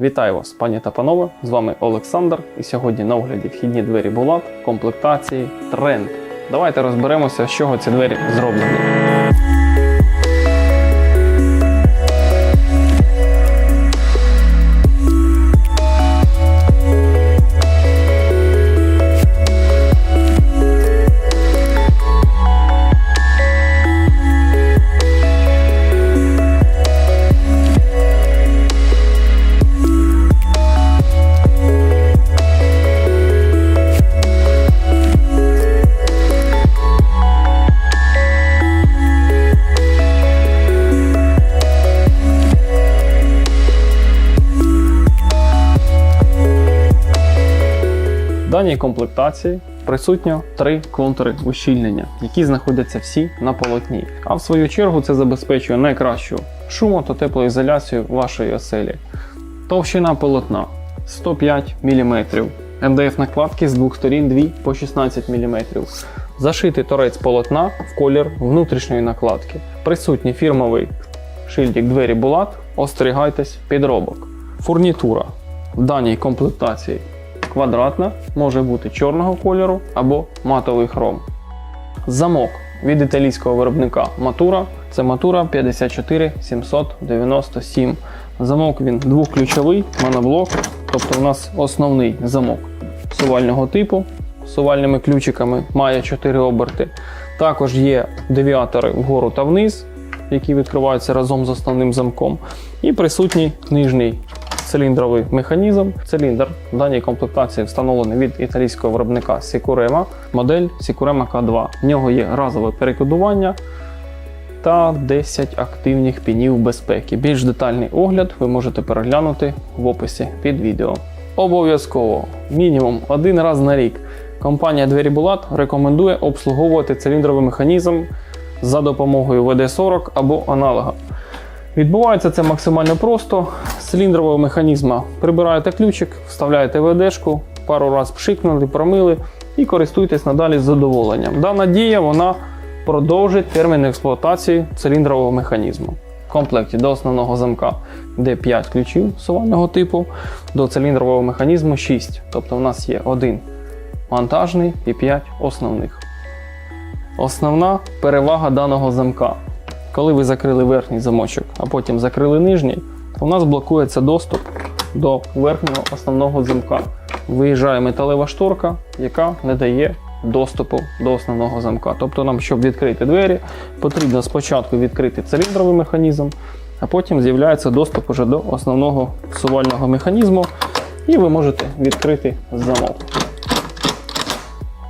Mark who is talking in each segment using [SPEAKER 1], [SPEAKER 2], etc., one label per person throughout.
[SPEAKER 1] Вітаю вас, пані та панове! З вами Олександр. І сьогодні на огляді вхідні двері Булат, комплектації, тренд. Давайте розберемося, з чого ці двері зроблені. Даній комплектації присутньо три контури ущільнення, які знаходяться всі на полотні. А в свою чергу це забезпечує найкращу шумо та теплоізоляцію вашої оселі. Товщина полотна 105 мм. МДФ накладки з двох сторін 2 по 16 мм. Зашитий торець полотна в колір внутрішньої накладки. Присутній фірмовий шильдик двері Булат. Остерігайтесь підробок. Фурнітура в даній комплектації квадратна, може бути чорного кольору або матовий хром. Замок від італійського виробника Matura. Це Matura 54797. Замок він двохключовий, моноблок, тобто у нас основний замок сувального типу сувальними ключиками, має 4 оберти. Також є девіатори вгору та вниз, які відкриваються разом з основним замком. І присутній нижній циліндровий механізм. Циліндр в даній комплектації встановлений від італійського виробника Sicurema, модель Sicurema K2. В нього є разове перекодування та 10 активних пінів безпеки. Більш детальний огляд ви можете переглянути в описі під відео. Обов'язково мінімум один раз на рік компанія Двері Булат рекомендує обслуговувати циліндровий механізм за допомогою WD-40 або аналога. Відбувається це максимально просто. Циліндрового механізму прибираєте ключик, вставляєте ведешку, пару разів пшикнули, промили і користуйтесь надалі з задоволенням. Дана дія вона продовжить термін експлуатації циліндрового механізму. В комплекті до основного замка йде 5 ключів сувального типу, до циліндрового механізму 6. Тобто у нас є один монтажний і 5 основних. Основна перевага даного замка. Коли ви закрили верхній замочок, а потім закрили нижній, у нас блокується доступ до верхнього основного замка. Виїжджає металева шторка, яка не дає доступу до основного замка. Тобто нам, щоб відкрити двері, потрібно спочатку відкрити циліндровий механізм, а потім з'являється доступ уже до основного сувального механізму, і ви можете відкрити замок.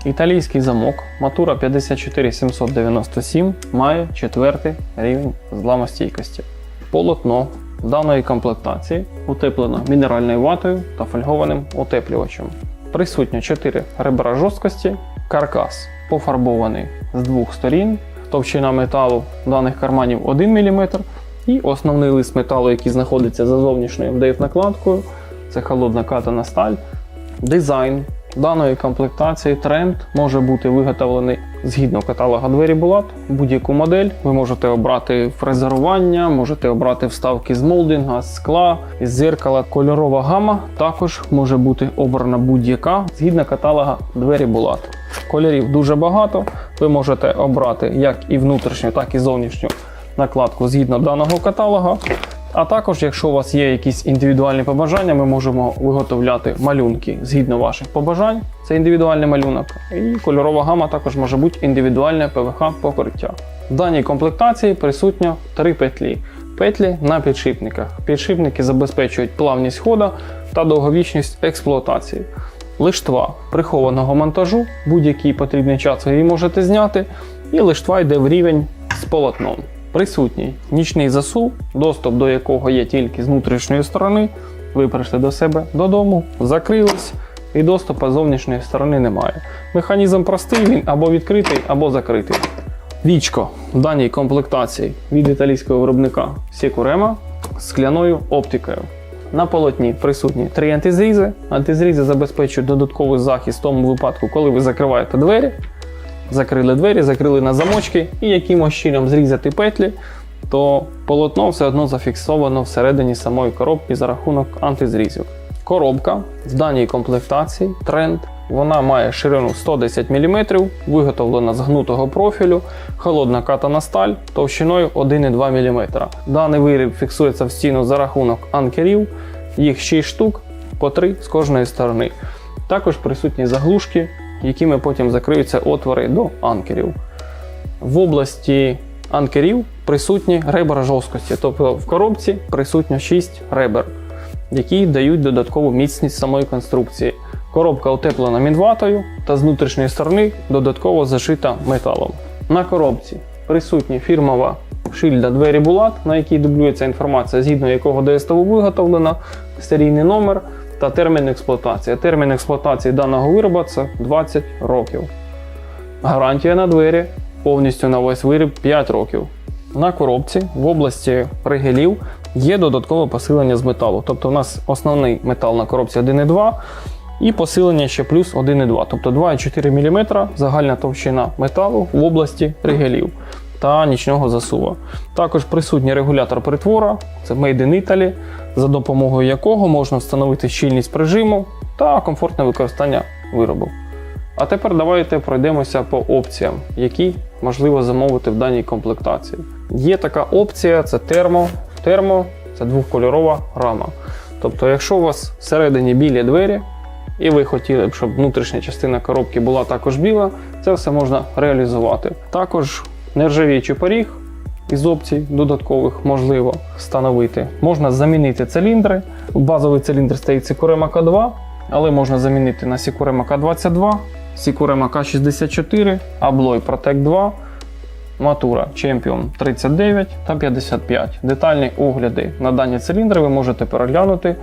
[SPEAKER 1] Італійський замок Matura 54797 має четвертий рівень зламостійкості. Полотно даної комплектації утеплено мінеральною ватою та фольгованим утеплювачем. Присутньо 4 ребра жорсткості, каркас пофарбований з двох сторін, товщина металу даних карманів 1 мм і основний лист металу, який знаходиться за зовнішньою МДФ-накладкою, це холодна катана сталь. Дизайн даної комплектації тренд може бути виготовлений згідно каталога двері Булат. Будь-яку модель ви можете обрати фрезерування, можете обрати вставки з молдинга, з скла, із зеркала. Кольорова гама також може бути обрана будь-яка згідно каталога двері Булат. Кольорів дуже багато. Ви можете обрати як і внутрішню, так і зовнішню накладку згідно даного каталога. А також, якщо у вас є якісь індивідуальні побажання, ми можемо виготовляти малюнки згідно ваших побажань. Це індивідуальний малюнок. І кольорова гама також може бути індивідуальне ПВХ покриття. В даній комплектації присутньо три петлі. Петлі на підшипниках. Підшипники забезпечують плавність хода та довговічність експлуатації. Лиштва прихованого монтажу, будь-який потрібний час ви її можете зняти, і лиштва йде в рівень з полотном. Присутній нічний засув, доступ до якого є тільки з внутрішньої сторони. Ви прийшли до себе додому, закрились, і доступу зовнішньої сторони немає. Механізм простий, він або відкритий, або закритий. Вічко в даній комплектації від італійського виробника Sicurema з скляною оптикою. На полотні присутні три антизрізи. Антизрізи забезпечують додатковий захист в тому випадку, коли ви закриваєте двері. Закрили двері, закрили на замочки і якимось чином зрізати петлі то полотно все одно зафіксовано всередині самої коробки за рахунок антизрізів. Коробка в даній комплектації тренд. Вона має ширину 110 мм, виготовлена з гнутого профілю, холодна катана сталь товщиною 1,2 мм. Даний виріб фіксується в стіну за рахунок анкерів, їх 6 штук по 3 з кожної сторони. Також присутні заглушки, якими потім закриються отвори до анкерів. В області анкерів присутні ребра жорсткості, тобто в коробці присутньо 6 ребер, які дають додаткову міцність самої конструкції. Коробка утеплена мінватою та з внутрішньої сторони додатково зашита металом. На коробці присутня фірмова шильда двері Булат, на якій дублюється інформація, згідно якого ДСТУ виготовлена, серійний номер та термін експлуатації. Термін експлуатації даного вироба це 20 років. Гарантія на двері повністю на весь виріб 5 років. На коробці в області ригелів є додаткове посилення з металу. Тобто у нас основний метал на коробці 1,2 і посилення ще плюс 1,2, тобто 2,4 мм загальна товщина металу в області ригелів та нічного засува. Також присутній регулятор притвора, це Made in Italy, за допомогою якого можна встановити щільність прижиму та комфортне використання виробу. А тепер давайте пройдемося по опціям, які можливо замовити в даній комплектації. Є така опція: це термо. Термо це двохкольорова рама. Тобто, якщо у вас всередині білі двері, і ви хотіли б, щоб внутрішня частина коробки була також біла, це все можна реалізувати. Також нержавіючий поріг із опцій додаткових можливо встановити. Можна замінити циліндри. Базовий циліндр стоїть Sicurema K2, але можна замінити на Sicurema K22, Sicurema K64, Abloy Protect 2, Matura Champion 39 та 55. Детальні огляди на дані циліндри ви можете переглянути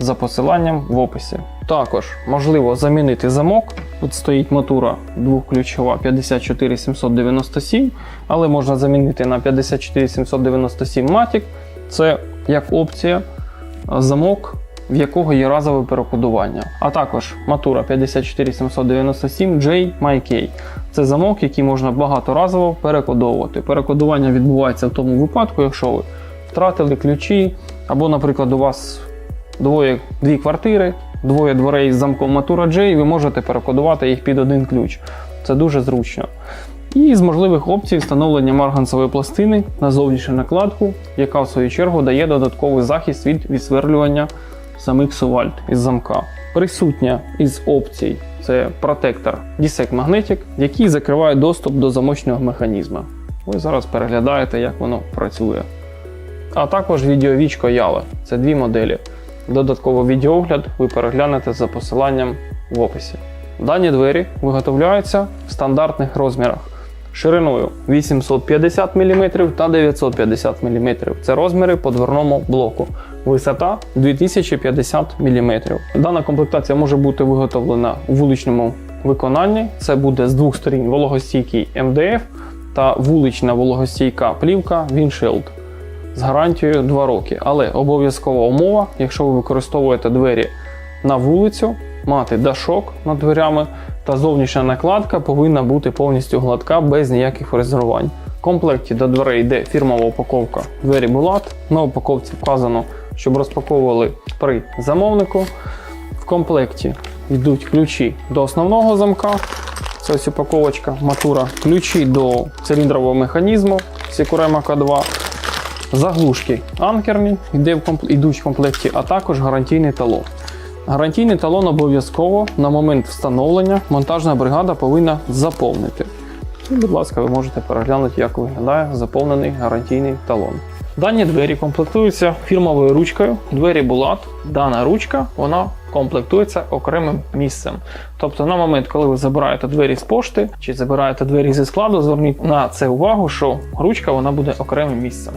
[SPEAKER 1] за посиланням в описі. Також можливо замінити замок. Тут стоїть мотура двохключова 54797, але можна замінити на 54797 Matic. Це як опція замок, в якого є разове перекодування. А також Matura 54797 J MyK. Це замок, який можна багаторазово перекодовувати. Перекодування відбувається в тому випадку, якщо ви втратили ключі, або, наприклад, у вас двоє, дві квартири, двоє дверей з замком Matura J, ви можете перекодувати їх під один ключ. Це дуже зручно. І з можливих опцій встановлення марганцевої пластини на зовнішню накладку, яка в свою чергу дає додатковий захист від відсверлювання самих сувальд із замка. Присутня із опцій це протектор Dissect Magnetic, який закриває доступ до замочного механізму. Ви зараз переглядаєте, як воно працює. А також відеовічко Yale. Це дві моделі. Додатково відеогляд ви переглянете за посиланням в описі. Дані двері виготовляються в стандартних розмірах шириною 850 мм та 950 мм. Це розміри по дверному блоку. Висота 2050 мм. Дана комплектація може бути виготовлена у вуличному виконанні. Це буде з двох сторін вологостійкий МДФ та вулична вологостійка плівка Windshield з гарантією 2 роки. Але обов'язкова умова, якщо ви використовуєте двері на вулицю, мати дашок над дверями та зовнішня накладка повинна бути повністю гладка без ніяких фрезерувань. В комплекті до дверей йде фірмова упаковка двері Булат. На упаковці вказано, щоб розпаковували при замовнику. В комплекті йдуть ключі до основного замка. Це ось упаковочка матура, ключі до циліндрового механізму Sicurema K2, заглушки анкерні йдуть в комплекті, а також гарантійний талон. Гарантійний талон обов'язково на момент встановлення монтажна бригада повинна заповнити. І, будь ласка, ви можете переглянути, як виглядає заповнений гарантійний талон. Дані двері комплектуються фірмовою ручкою. Двері Булат. Дана ручка вона комплектується окремим місцем. Тобто, на момент, коли ви забираєте двері з пошти чи забираєте двері зі складу, зверніть на це увагу, що ручка вона буде окремим місцем.